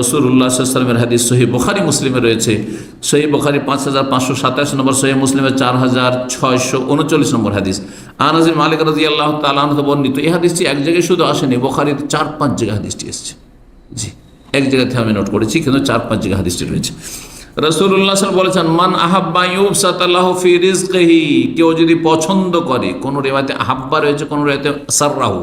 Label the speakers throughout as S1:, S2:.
S1: রসুল্লাহামের হাদিস সহি বখারি, মুসলিমে রয়েছে। সহি বখারি পাঁচ হাজার পাঁচশো সাতাশ নম্বর সহি মুসলিমের চার হাজার ছয়শো উনচল্লিশ নম্বর হাদিস। আনাজির মালিক রাজি আল্লাহ তালাহ বর্ণিত, এই হাদিসটি এক জায়গায় শুধু আসেনি বখারির চার পাঁচ জায়গায় হাদিসটি এসেছে। জি, এক জায়গা থেকে আমি নোট করেছি, কিন্তু চার পাঁচ জায়গায় হাদিসটি রয়েছে। রসুল্লাহ বলেছেন, মান আহাব্বা ইউবসাতাল্লাহ ফি রিজকিহি কেউ যদি পছন্দ করে, কোন রেওয়াতে আহাব্বা রয়েছে, কোন রেওয়াতে সাররাহু।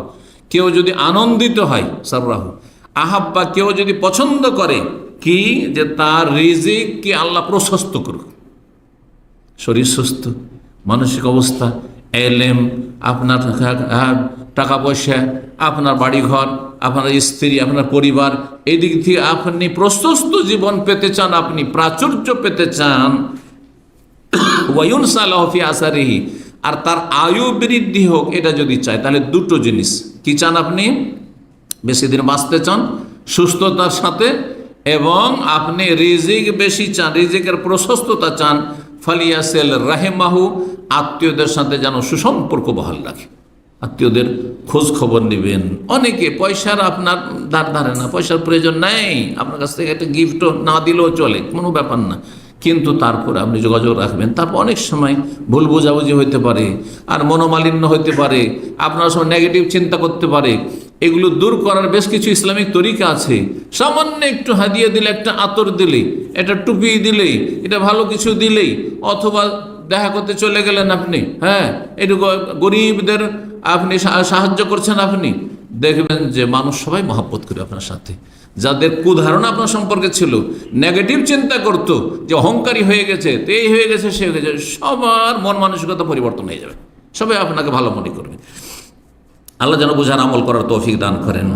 S1: কেউ যদি আনন্দিত হয়, সাররাহু। আহাব্বা কেউ যদি পছন্দ করে, কি যে তার রিজিককে আল্লাহ প্রশস্ত করুক? শরীর সুস্থ, মানসিক অবস্থা, এলেম, আপনার টাকা পয়সা, আপনার বাড়িঘর, আপনার স্ত্রী, আপনার পরিবার, এই দিক থেকে আপনি প্রশস্ত জীবন পেতে চান, আপনি প্রাচুর্য পেতে চান। ওয়ুন সালাহফি আসারিহি, আর তার আয়ু বৃদ্ধি হোক, এটা যদি চায়, তাহলে দুটো জিনিস। কি চান আপনি? বেশি দিন বাঁচতে চান, সুস্থতার সাথে, এবং আপনি রিজিক বেশি চান, রিজিকের প্রশস্ততা চান, ফালিয়াসেল রাহেমাহু, আত্মীয়দের সাথে যেন সুসম্পর্ক বহাল রাখে। আত্মীয়দের খোঁজ খবর নেবেন। অনেকে পয়সার আপনার ধার ধারে না, পয়সার প্রয়োজন নেই। আপনার কাছ থেকে একটা গিফটও না দিলেও চলে, কোনো ব্যাপার না। কিন্তু তারপর আপনি যোগাযোগ রাখবেন। তারপর অনেক সময় ভুল বোঝাবুঝি হইতে পারে, আর মনোমালিন্য হইতে পারে, আপনার সময় নেগেটিভ চিন্তা করতে পারে। এগুলো দূর করার বেশ কিছু ইসলামিক তরিকা আছে। সামান্য একটু হাদিয়ে দিলে, একটা আতর দিলে, একটা টুপি দিলেই, এটা ভালো কিছু দিলেই, অথবা দেখা করতে চলে গেলেন আপনি হ্যাঁ একটু গ- গরিবদের আপনি সাহায্য করছেন আপনি, দেখবেন যে মানুষ সবাই মহাব্বত করে আপনার সাথে। যাদের কুধারণা আপনার সম্পর্কে ছিল নেগেটিভ চিন্তা করত, যে অহংকারী হয়ে গেছে, তো এই হয়ে গেছে, সে হয়ে গেছে, সবার মন মানসিকতা পরিবর্তন হয়ে যাবে। সবাই আপনাকে ভালো মনে করবে। আল্লাহ যেন বোঝার আমল করার তৌফিক দান করেন।